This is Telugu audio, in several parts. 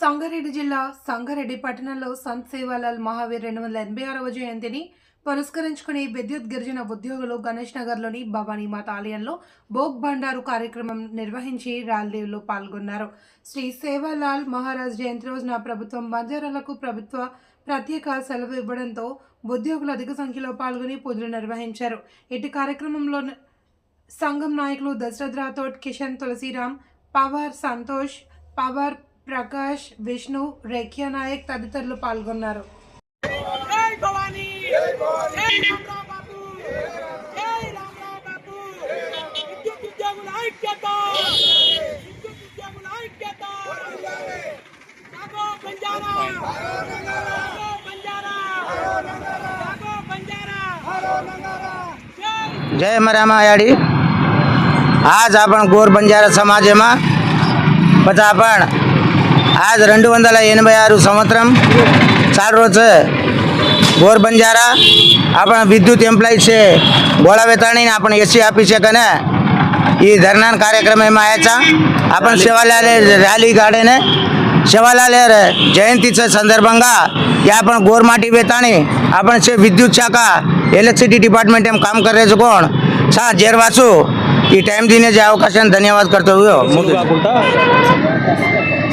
సంగారెడ్డి జిల్లా సంగారెడ్డి పట్టణంలో సంత్ సేవాలాల్ మహావీర్ రెండు వందల ఎనభై ఆరవ జయంతిని పురస్కరించుకుని విద్యుత్ గిరిజన ఉద్యోగులు గణేష్ నగర్లోని భవానీమాత ఆలయంలో భోగ్ భండారు కార్యక్రమం నిర్వహించి ర్యాలీలో పాల్గొన్నారు. శ్రీ సేవాలాల్ మహారాజ్ జయంతి రోజున ప్రభుత్వం బంజారాలకు ప్రభుత్వ ప్రత్యేక సెలవు ఇవ్వడంతో ఉద్యోగులు అధిక సంఖ్యలో పాల్గొని పూజలు నిర్వహించారు. ఇటు కార్యక్రమంలో సంఘం నాయకులు దశరథ్ రాథోడ్ కిషన్ తులసిరామ్ పవర్ సంతోష్ పవర్ ప్రకాష్ విష్ణు రేఖ్యా నాయక్ తదితరులు పాల్గొన్నారు జై భవానీ జై రామరావు బాబు జై రామరావు బాబు విద్యుత్ ఉద్యోగుల ఐక్యత విద్యుత్ ఉద్యోగుల ఐక్యత జాగో బంజారా జాగో బంజారా జాగో బంజారా జై જય મરામા આયાડી આજ આપણ ગોર બંજારા સમાજમાં પછી આપણ ఆది రెండు వందల ఎనభై ఆరు సంవత్సరం చారోజు બોર બંજારા આપણા વિદ્યુત એમ્પ્લોય છે. બોળા વેતાણીને આપણે એસી આપી છે કને એ ધરણા કાર્યક્રમ એમાં આવ્યા છે આપણ સેવાલાલે રેલી કાઢીને સેવાલાલ જયંતિ છે સંદર્ભંગા. ત્યાં પણ ગોરમાટી વેતાણી આપણ છે વિદ્યુત શાખા. ઇલેક્ટ્રિસિટી ડિપાર્ટમેન્ટ એમ કામ કરે છે કોણ? છા ઝેરવાસુ. ఈ టైం తినేసే అవకాశాన్ని ధన్యవాదాలు కర్తవ్యో.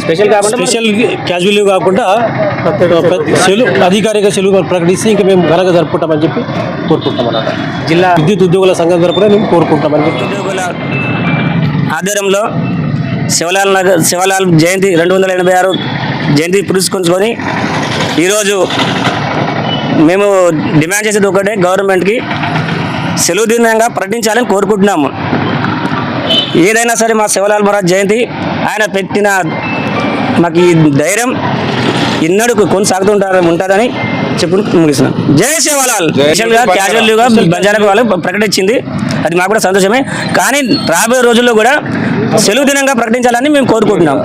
స్పెషల్ కాకుండా స్పెషల్ క్యాజువల్ కాకుండా అధికారిక సెలవు ప్రకటిస్తే ఇంకా మేము ఘనంగా జరుపుకుంటామని చెప్పి కోరుకుంటాం అన్నమాట. జిల్లా విద్యుత్ ఉద్యోగుల సంఘం తరపున మేము కోరుకుంటామని చెప్పి. ఉద్యోగుల ఆధ్వర్యంలో శివలాల్ నగర్ శివలాల్ జయంతి రెండు వందల ఎనభై ఆరు జయంతి పురస్కరించుకొని ఈరోజు మేము డిమాండ్ చేసేది ఒకటే గవర్నమెంట్కి సెలవు దినంగా ప్రకటించాలని కోరుకుంటున్నాము. ఏదైనా సరే మా శివలాల్ మహారాజ్ జయంతి ఆయన పెట్టిన మాకు ఈ ధైర్యం ఇన్నడుకు కొనసాగుతుంటారు ఉంటుందని చెప్పు ముగిస్తున్నాం. జై శివలాల్! స్పెషల్గా క్యాజువల్గా బంజారా వాళ్ళు ప్రకటించింది. అది మాకు కూడా సంతోషమే. కానీ రాబోయే రోజుల్లో కూడా సెలవు దినంగా ప్రకటించాలని మేము కోరుకుంటున్నాం.